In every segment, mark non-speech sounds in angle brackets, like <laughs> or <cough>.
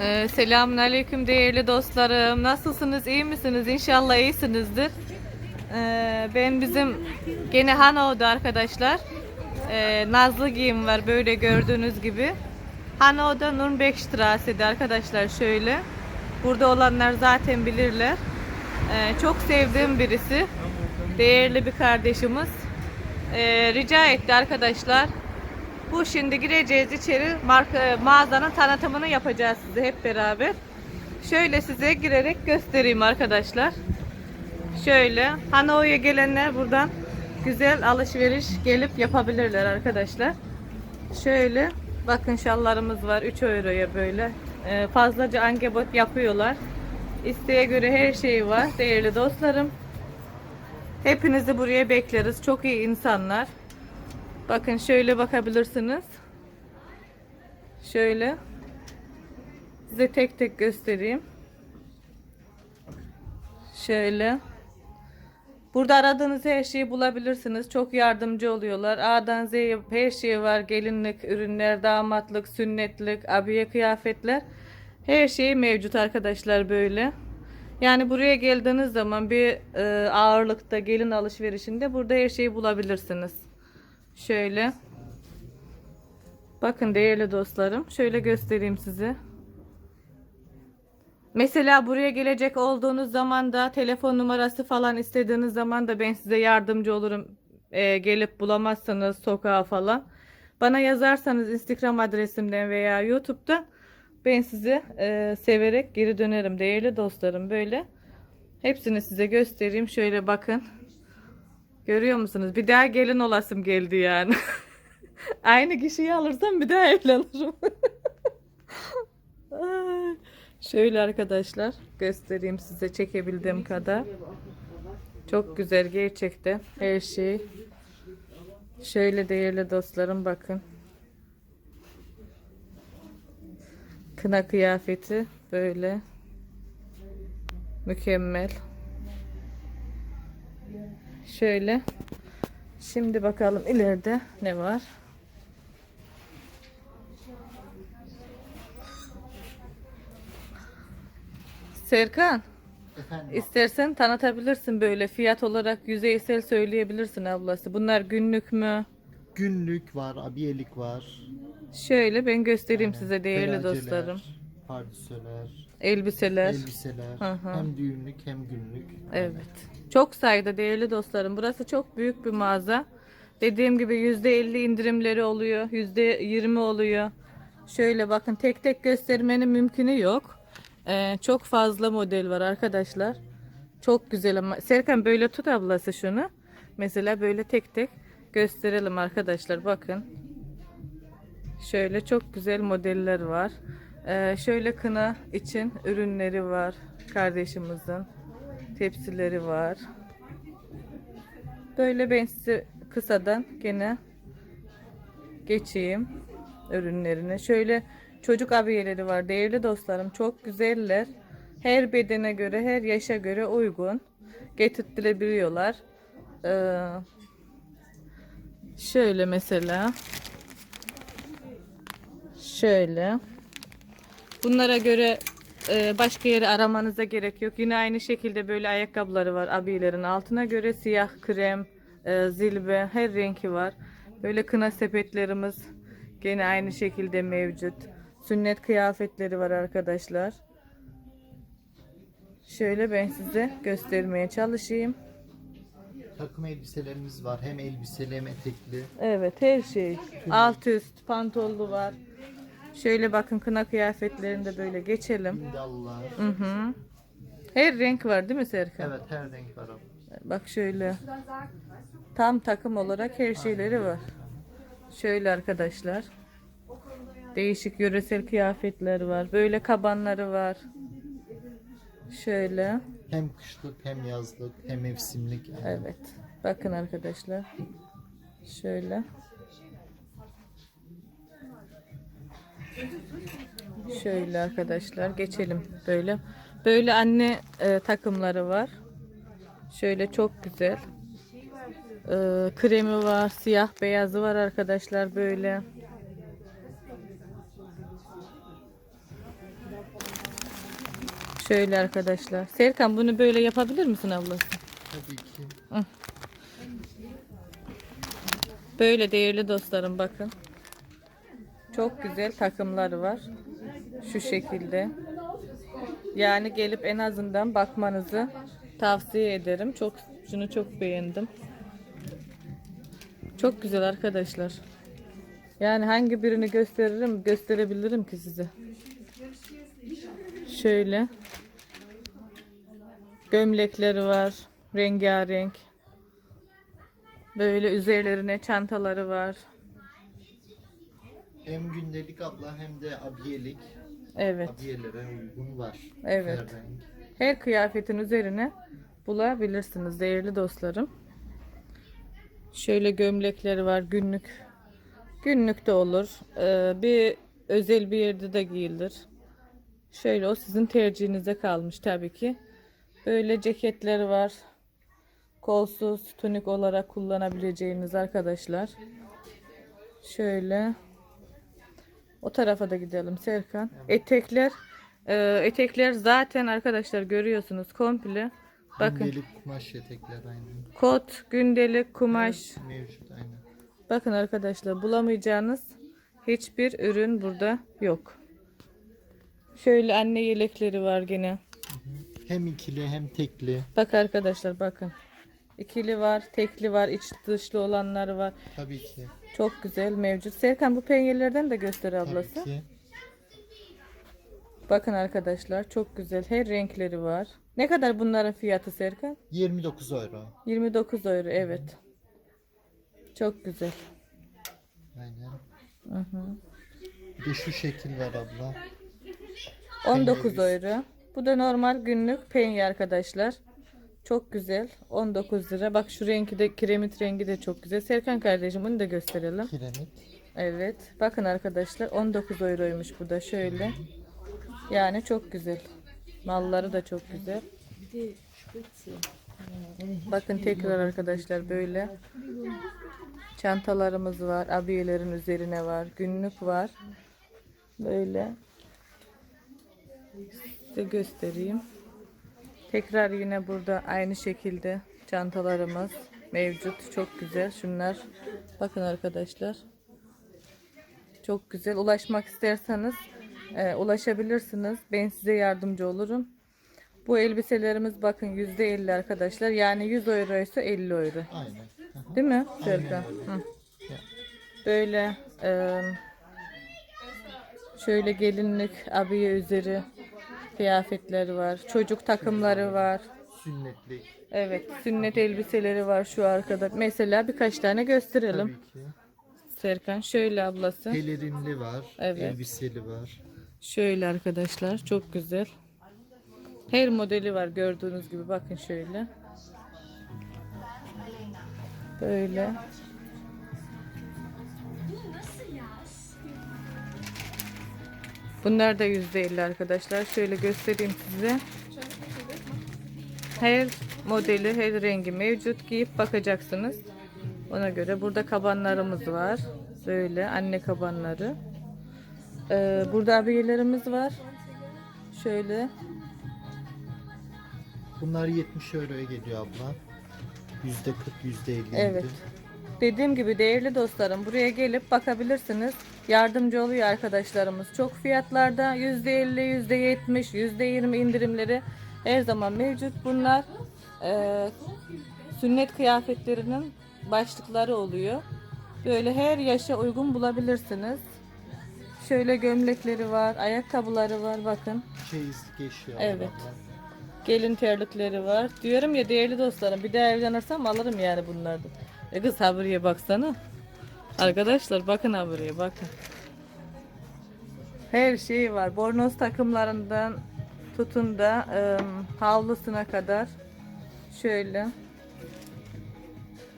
Ee, selamun aleyküm değerli dostlarım. Nasılsınız? iyi misiniz? İnşallah iyisinizdir. Ee, ben bizim gene Hano'da arkadaşlar. Ee, Nazlı giyim var böyle gördüğünüz gibi. Hano'da Nürnbergstrasse'de arkadaşlar şöyle. Burada olanlar zaten bilirler. Ee, çok sevdiğim birisi. Değerli bir kardeşimiz. Ee, rica etti arkadaşlar. Bu şimdi gireceğiz içeri marka, mağazanın tanıtımını yapacağız size hep beraber. Şöyle size girerek göstereyim arkadaşlar. Şöyle Hanoi'ye gelenler buradan güzel alışveriş gelip yapabilirler arkadaşlar. Şöyle bakın şallarımız var 3 euroya böyle. Ee, fazlaca angebot yapıyorlar. İsteğe göre her şey var değerli dostlarım. Hepinizi buraya bekleriz. Çok iyi insanlar. Bakın şöyle bakabilirsiniz. Şöyle. Size tek tek göstereyim. Şöyle. Burada aradığınız her şeyi bulabilirsiniz. Çok yardımcı oluyorlar. A'dan Z'ye her şey var. Gelinlik, ürünler, damatlık, sünnetlik, abiye kıyafetler. Her şey mevcut arkadaşlar böyle. Yani buraya geldiğiniz zaman bir e, ağırlıkta gelin alışverişinde burada her şeyi bulabilirsiniz. Şöyle. Bakın değerli dostlarım. Şöyle göstereyim size. Mesela buraya gelecek olduğunuz zaman da telefon numarası falan istediğiniz zaman da ben size yardımcı olurum. Ee, gelip bulamazsanız sokağa falan. Bana yazarsanız Instagram adresimden veya YouTube'da ben size e, severek geri dönerim değerli dostlarım böyle. Hepsini size göstereyim. Şöyle bakın. Görüyor musunuz? Bir daha gelin olasım geldi yani. <laughs> Aynı kişiyi alırsam bir daha evlenirim. <laughs> Şöyle arkadaşlar göstereyim size çekebildiğim kadar. Çok güzel gerçekten her şey. Şöyle değerli dostlarım bakın. Kına kıyafeti böyle. Mükemmel. Şöyle. Şimdi bakalım ileride ne var. Serkan, Efendim, istersen tanıtabilirsin böyle fiyat olarak yüzeysel söyleyebilirsin ablası. Bunlar günlük mü? günlük var, abiyelik var. Şöyle ben göstereyim Aynen. size değerli Felaceler, dostlarım. Pardösüler, Elbiseler. elbiseler. Hı hı. Hem düğünlük hem günlük. Evet. Çok sayıda değerli dostlarım. Burası çok büyük bir mağaza. Dediğim gibi %50 indirimleri oluyor. %20 oluyor. Şöyle bakın tek tek göstermenin mümkünü yok. Ee, çok fazla model var arkadaşlar. Çok güzel ama Serkan böyle tut ablası şunu. Mesela böyle tek tek gösterelim arkadaşlar. Bakın. Şöyle çok güzel modeller var. Ee, şöyle kına için ürünleri var kardeşimizin. Tepsileri var. Böyle ben size kısadan gene geçeyim ürünlerine. Şöyle çocuk abiyeleri var değerli dostlarım. Çok güzeller. Her bedene göre, her yaşa göre uygun. Getirtilebiliyorlar. Ee, şöyle mesela. Şöyle. Bunlara göre e, başka yeri aramanıza gerek yok. Yine aynı şekilde böyle ayakkabıları var abilerin altına göre siyah, krem, e, zilbe her renki var. Böyle kına sepetlerimiz gene aynı şekilde mevcut. Sünnet kıyafetleri var arkadaşlar. Şöyle ben size göstermeye çalışayım. Takım elbiselerimiz var. Hem elbiseli hem etekli. Evet her şey. Alt üst, pantollu var. Şöyle bakın kına kıyafetlerinde böyle geçelim. Bindallar. Hı hı. Her renk var değil mi Serkan? Evet her renk var. Bak şöyle. Tam takım olarak her şeyleri var. Şöyle arkadaşlar. Değişik yöresel kıyafetler var. Böyle kabanları var. Şöyle. Hem kışlık hem yazlık hem mevsimlik. Yani. Evet. Bakın arkadaşlar. Şöyle. Şöyle arkadaşlar geçelim böyle. Böyle anne e, takımları var. Şöyle çok güzel. E, kremi var, siyah beyazı var arkadaşlar böyle. Şöyle arkadaşlar. Serkan bunu böyle yapabilir misin ablası? Tabii ki. Böyle değerli dostlarım bakın. Çok güzel takımları var. Şu şekilde. Yani gelip en azından bakmanızı tavsiye ederim. Çok şunu çok beğendim. Çok güzel arkadaşlar. Yani hangi birini gösteririm, gösterebilirim ki size. Şöyle. Gömlekleri var. Rengarenk. Böyle üzerlerine çantaları var. Hem gündelik abla hem de abiyelik. Evet. Abiyelere uygun var. Evet. Her renk. Her kıyafetin üzerine bulabilirsiniz değerli dostlarım. Şöyle gömlekleri var günlük. Günlük de olur. Ee, bir özel bir yerde de giyilir. Şöyle o sizin tercihinize kalmış tabii ki. Böyle ceketleri var. Kolsuz tunik olarak kullanabileceğiniz arkadaşlar. Şöyle. O tarafa da gidelim Serkan. Etekler e, etekler zaten arkadaşlar görüyorsunuz komple. Bakın Gündelik kumaş etekler aynı. kot, gündelik, kumaş. Mevcut aynı. Bakın arkadaşlar bulamayacağınız hiçbir ürün burada yok. Şöyle anne yelekleri var gene. Hem ikili hem tekli. Bak arkadaşlar bakın. İkili var, tekli var, iç dışlı olanları var. Tabii ki. Çok güzel mevcut. Serkan bu penyelerden de göster ablası. Tabii ki. Bakın arkadaşlar çok güzel. Her renkleri var. Ne kadar bunların fiyatı Serkan? 29 euro. 29 euro evet. Çok güzel. Aynen. Hı hı. Bir de şu şekil var abla. 19 Penye euro. Bu da normal günlük penye arkadaşlar. Çok güzel. 19 lira. Bak şu rengi de kiremit rengi de çok güzel. Serkan kardeşim bunu da gösterelim. Kiremit. Evet. Bakın arkadaşlar 19 euroymuş bu da şöyle. Yani çok güzel. Malları da çok güzel. Bakın tekrar arkadaşlar böyle. Çantalarımız var. Abiyelerin üzerine var. Günlük var. Böyle. Size göstereyim. Tekrar yine burada aynı şekilde çantalarımız mevcut. Çok güzel. Şunlar. Bakın arkadaşlar. Çok güzel. Ulaşmak isterseniz e, ulaşabilirsiniz. Ben size yardımcı olurum. Bu elbiselerimiz bakın %50 arkadaşlar. Yani 100 euro ise 50 euro. Aynen. Değil mi? Serkan? Hı. Böyle e, şöyle gelinlik abiye üzeri kıyafetleri var. Çocuk takımları var. Sünnetlik. Evet, sünnet elbiseleri var şu arkada. Mesela birkaç tane gösterelim. Tabii ki. Serkan şöyle ablası. Pelerinli var. Evet. Elbiseli var. Şöyle arkadaşlar çok güzel. Her modeli var gördüğünüz gibi bakın şöyle. Böyle. Bunlar da %50 arkadaşlar. Şöyle göstereyim size. Her modeli, her rengi mevcut. Giyip bakacaksınız. Ona göre burada kabanlarımız var. Böyle anne kabanları. Ee, burada abiyelerimiz var. Şöyle. Bunlar 70 euroya geliyor abla. Yüzde 40, yüzde 50 Evet. indirim. Dediğim gibi değerli dostlarım buraya gelip bakabilirsiniz. Yardımcı oluyor arkadaşlarımız. Çok fiyatlarda %50, %70, %20 indirimleri her zaman mevcut. Bunlar e, sünnet kıyafetlerinin başlıkları oluyor. Böyle her yaşa uygun bulabilirsiniz. Şöyle gömlekleri var, ayakkabıları var bakın. Çeyizlik eşya. Evet. Gelin terlikleri var. Diyorum ya değerli dostlarım bir daha evlenirsem alırım yani bunlardan. E kız ha buraya baksana. Arkadaşlar bakın ha buraya bakın. Her şey var. Bornoz takımlarından tutun da ım, havlusuna kadar. Şöyle.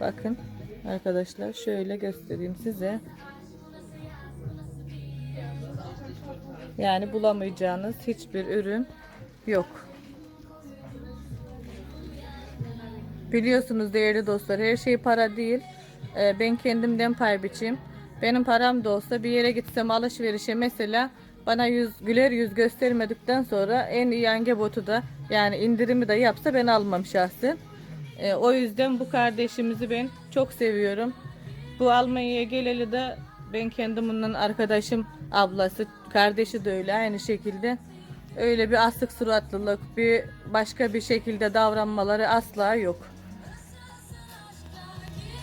Bakın arkadaşlar şöyle göstereyim size. Yani bulamayacağınız hiçbir ürün yok. Biliyorsunuz değerli dostlar her şey para değil. Ee, ben kendimden pay biçeyim. Benim param da olsa bir yere gitsem alışverişe mesela bana yüz güler yüz göstermedikten sonra en iyi yange botu da yani indirimi de yapsa ben almam şahsen. E, o yüzden bu kardeşimizi ben çok seviyorum. Bu Almanya'ya geleli de ben kendimin arkadaşım, ablası, kardeşi de öyle aynı şekilde. Öyle bir asık suratlılık, bir başka bir şekilde davranmaları asla yok.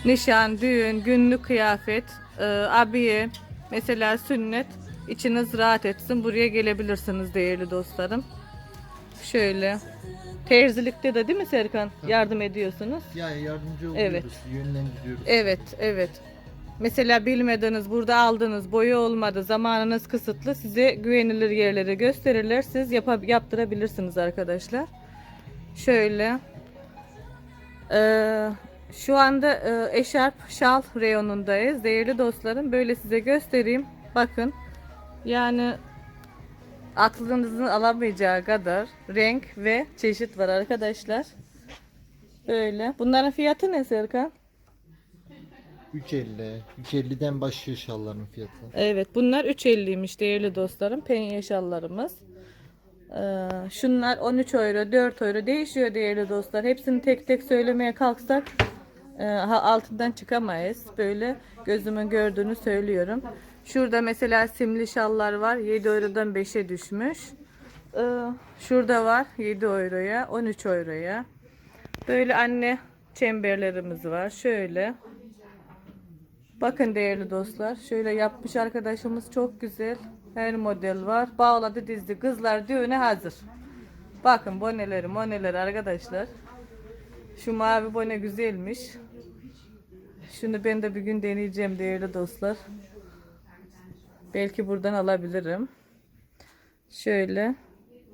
Nişan, düğün, günlük kıyafet, e, abiye, mesela sünnet içiniz rahat etsin. Buraya gelebilirsiniz değerli dostlarım. Şöyle. Terzilikte de değil mi Serkan? Yardım ediyorsunuz. Yani yardımcı oluyoruz, Evet. yönlendiriyoruz. Evet, evet. Mesela bilmediniz, burada aldınız, boyu olmadı, zamanınız kısıtlı. Size güvenilir yerleri gösterirler. Siz yapa- yaptırabilirsiniz arkadaşlar. Şöyle. Ee, şu anda e, eşarp şal reyonundayız. Değerli dostlarım, böyle size göstereyim. Bakın. Yani aklınızın alamayacağı kadar renk ve çeşit var arkadaşlar. Böyle. Bunların fiyatı ne Serkan? 3.50. 3.50'den başlıyor şalların fiyatı. Evet bunlar 3.50'ymiş değerli dostlarım. Penye şallarımız. Ee, şunlar 13 euro 4 euro değişiyor değerli dostlar. Hepsini tek tek söylemeye kalksak altından çıkamayız. Böyle gözümün gördüğünü söylüyorum. Şurada mesela simli şallar var. 7 eurodan 5'e düşmüş. Ee, şurada var 7 euroya 13 euroya. Böyle anne çemberlerimiz var. Şöyle. Bakın değerli dostlar. Şöyle yapmış arkadaşımız çok güzel. Her model var. Bağladı dizdi. Kızlar düğüne hazır. Bakın boneleri moneleri arkadaşlar. Şu mavi bone güzelmiş. Şunu ben de bir gün deneyeceğim değerli dostlar. Belki buradan alabilirim. Şöyle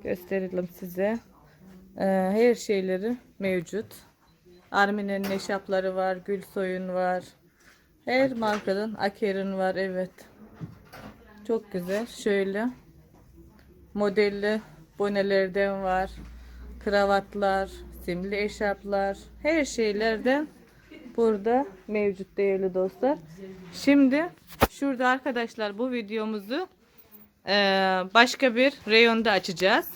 gösterelim size. Ee, her şeyleri mevcut. Armin'in eşapları var. Gülsoy'un var. Her markanın Aker'in var evet. Çok güzel. Şöyle modelli bonelerden var. Kravatlar, simli eşarplar, her şeylerden burada mevcut değerli dostlar. Şimdi şurada arkadaşlar bu videomuzu eee, başka bir reyonda açacağız.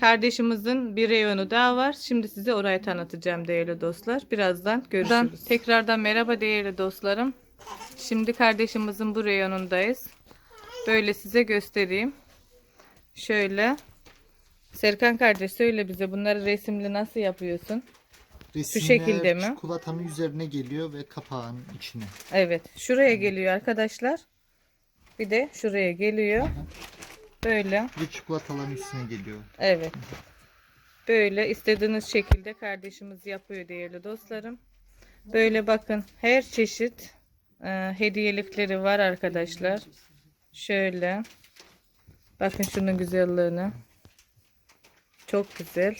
Kardeşimizin bir reyonu daha var. Şimdi size orayı tanıtacağım değerli dostlar. Birazdan görüşürüz. Tekrardan merhaba değerli dostlarım. Şimdi kardeşimizin bu reyonundayız. Böyle size göstereyim. Şöyle. Serkan kardeş söyle bize bunları resimli nasıl yapıyorsun? Resimler şekilde mi? Çikolatanın üzerine geliyor ve kapağın içine. Evet. Şuraya geliyor arkadaşlar. Bir de şuraya geliyor. Böyle. Ve çikolataların üstüne geliyor. Evet. Böyle istediğiniz şekilde kardeşimiz yapıyor değerli dostlarım. Böyle bakın her çeşit e, hediyelikleri var arkadaşlar. Şöyle. Bakın şunun güzelliğine. Çok güzel.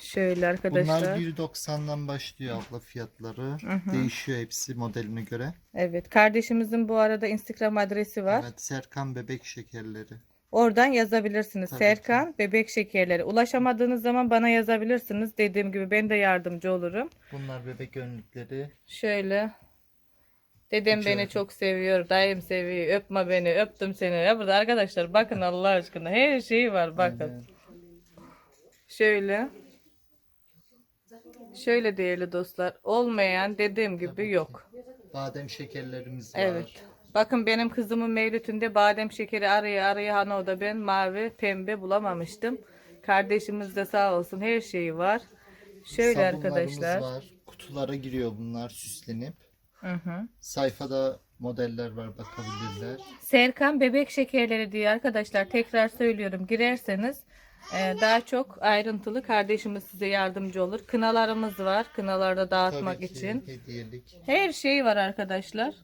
Şöyle arkadaşlar. Bunlar 1.90'dan başlıyor abla fiyatları. Değişiyor hepsi modeline göre. Evet. Kardeşimizin bu arada Instagram adresi var. Evet Serkan bebek şekerleri. Oradan yazabilirsiniz. Tabii Serkan Bebek Şekerleri. Ulaşamadığınız zaman bana yazabilirsiniz. Dediğim gibi ben de yardımcı olurum. Bunlar bebek önlükleri. Şöyle. Dedem Hiç beni öyle. çok seviyor. Dayım seviyor. Öpme beni. Öptüm seni. Ya burada arkadaşlar bakın Allah aşkına. Her şey var bakın. Aynen. Şöyle. Şöyle değerli dostlar. Olmayan dediğim gibi yok. Badem şekerlerimiz var. Evet. Bakın benim kızımın mevlütünde badem şekeri araya araya Hano'da ben mavi pembe bulamamıştım. Kardeşimiz de sağ olsun her şeyi var. Şöyle Sabunlarımız arkadaşlar. var. Kutulara giriyor bunlar süslenip. Hı hı. Sayfada modeller var bakabilirler. Serkan bebek şekerleri diye arkadaşlar tekrar söylüyorum girerseniz e, daha çok ayrıntılı kardeşimiz size yardımcı olur. Kınalarımız var. Kınalarda dağıtmak Tabii ki için. hediyelik. Her şey var arkadaşlar.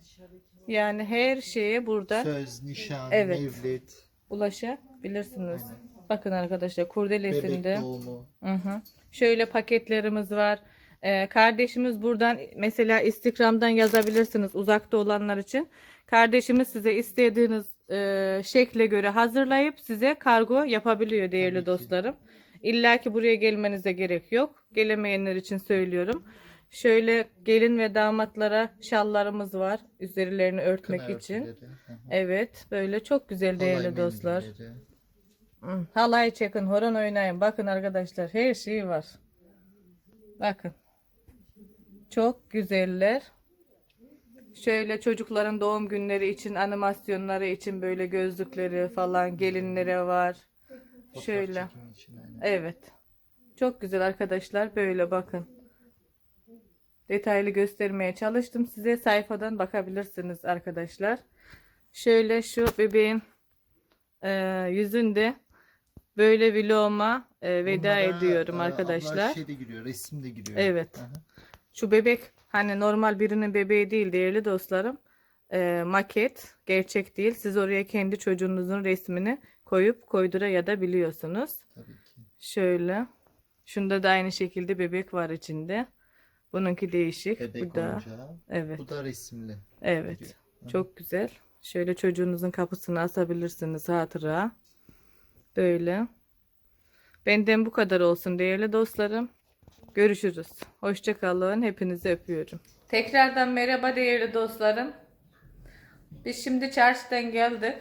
Yani her şeye burada Söz, nişan, Evet. mevlid, ulaşabilirsiniz. Bakın arkadaşlar bebek kurdelesinde. doğumu. Hı hı. Şöyle paketlerimiz var. Ee, kardeşimiz buradan mesela Instagram'dan yazabilirsiniz uzakta olanlar için. Kardeşimiz size istediğiniz e, şekle göre hazırlayıp size kargo yapabiliyor değerli Tabii ki. dostlarım. İlla ki buraya gelmenize gerek yok. Gelemeyenler için söylüyorum. Şöyle gelin ve damatlara şallarımız var. Üzerlerini örtmek Kına için. örtüleri. Hı hı. Evet, böyle çok güzel değerli Halay dostlar. mendilleri. Hı, Halay çekin, horon oynayın. Bakın arkadaşlar, her şey var. Bakın. Çok güzeller. Şöyle çocukların doğum günleri için, animasyonları için böyle gözlükleri falan gelinlere var. Fotoğraf Şöyle. Evet. Çok güzel arkadaşlar. Böyle bakın. Detaylı göstermeye çalıştım size. Sayfadan bakabilirsiniz arkadaşlar. Şöyle şu bebeğin e, yüzünde böyle vloguma e, veda Bunlara, ediyorum arkadaşlar. şey de giriyor, resim de giriyor. Evet. Hı. Şu bebek hani normal birinin bebeği değil değerli dostlarım. Ee, maket, gerçek değil. Siz oraya kendi çocuğunuzun resmini koyup koydura ya da biliyorsunuz. Tabii ki. Şöyle. Şunda da aynı şekilde bebek var içinde. Bununki değişik. Bebek Bu da oyuncağı. evet. Bu da resimli. Evet. Çok güzel. Şöyle çocuğunuzun kapısını asabilirsiniz hatıra. Böyle. Benden bu kadar olsun değerli dostlarım. Görüşürüz. Hoşça kalın. Hepinizi öpüyorum. Tekrardan merhaba değerli dostlarım. Biz şimdi çarşıdan geldik.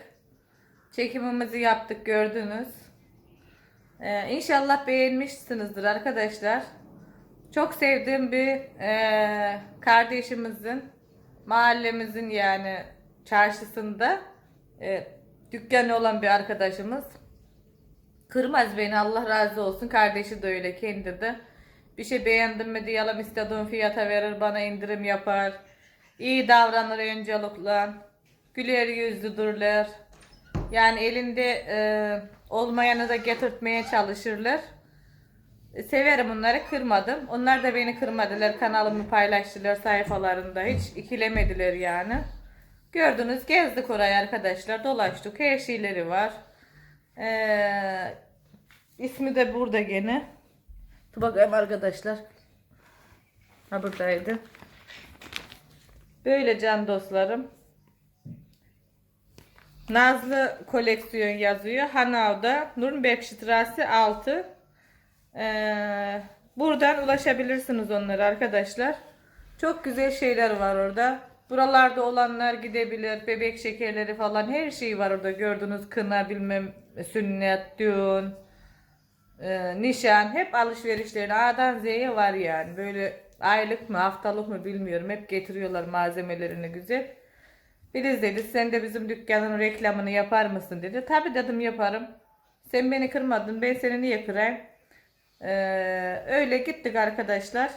Çekimimizi yaptık gördünüz. Ee, inşallah beğenmişsinizdir arkadaşlar. Çok sevdiğim bir eee, kardeşimizin mahallemizin yani çarşısında e, dükkanı olan bir arkadaşımız. Kırmaz beni Allah razı olsun. Kardeşi de öyle kendi de. Bir şey beğendim mi diyelim istediğim fiyata verir bana indirim yapar. İyi davranır öncelikle. Güler yüzlüdürler. Yani elinde e, olmayanı da getirtmeye çalışırlar. Severim onları kırmadım. Onlar da beni kırmadılar. Kanalımı paylaştılar sayfalarında. Hiç ikilemediler yani. Gördünüz gezdik orayı arkadaşlar. Dolaştık. Her şeyleri var. Ee, ismi de burada gene. Dur bakayım arkadaşlar. Ha buradaydı. Böyle can dostlarım. Nazlı koleksiyon yazıyor. Hanav'da Nürnberg Straße 6. Ee, buradan ulaşabilirsiniz onlara arkadaşlar. Çok güzel şeyler var orada. Buralarda olanlar gidebilir. Bebek şekerleri falan her şey var orada. Gördüğünüz kına bilmem sünnet, düğün, e, nişan hep alışverişlerin A'dan Z'ye var yani. Böyle aylık mı haftalık mı bilmiyorum. Hep getiriyorlar malzemelerini güzel. Filiz dedi sen de bizim dükkanın reklamını yapar mısın dedi. Tabii dedim yaparım. Sen beni kırmadın ben seni niye kırayım? Ee, öyle gittik arkadaşlar.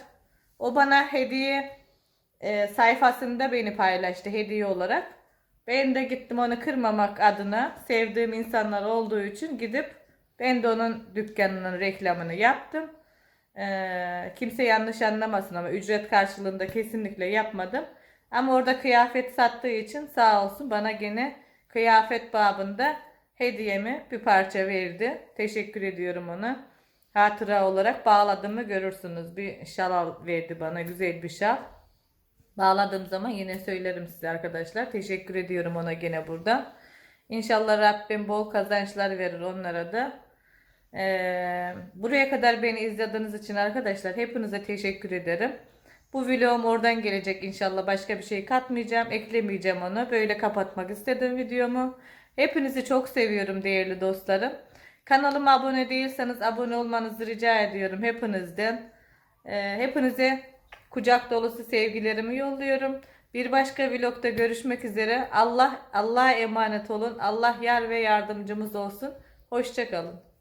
O bana hediye e, sayfasında beni paylaştı hediye olarak. Ben de gittim onu kırmamak adına sevdiğim insanlar olduğu için gidip ben de onun dükkanının reklamını yaptım. Ee, kimse yanlış anlamasın ama ücret karşılığında kesinlikle yapmadım. Ama orada kıyafet sattığı için sağ olsun bana gene kıyafet babında hediyemi bir parça verdi. Teşekkür ediyorum ona. Hatıra olarak bağladığımı görürsünüz. Bir şal al- verdi bana. Güzel bir şal. Bağladığım zaman yine söylerim size arkadaşlar. Teşekkür ediyorum ona gene burada. İnşallah Rabbim bol kazançlar verir onlara da. Ee, buraya kadar beni izlediğiniz için arkadaşlar hepinize teşekkür ederim. Bu vlogum oradan gelecek inşallah. Başka bir şey katmayacağım, eklemeyeceğim onu. Böyle kapatmak istedim videomu. Hepinizi çok seviyorum değerli dostlarım. Kanalıma abone değilseniz abone olmanızı rica ediyorum hepinizden. Ee, hepinize kucak dolusu sevgilerimi yolluyorum. Bir başka vlogda görüşmek üzere. Allah Allah'a emanet olun. Allah yar ve yardımcımız olsun. Hoşçakalın.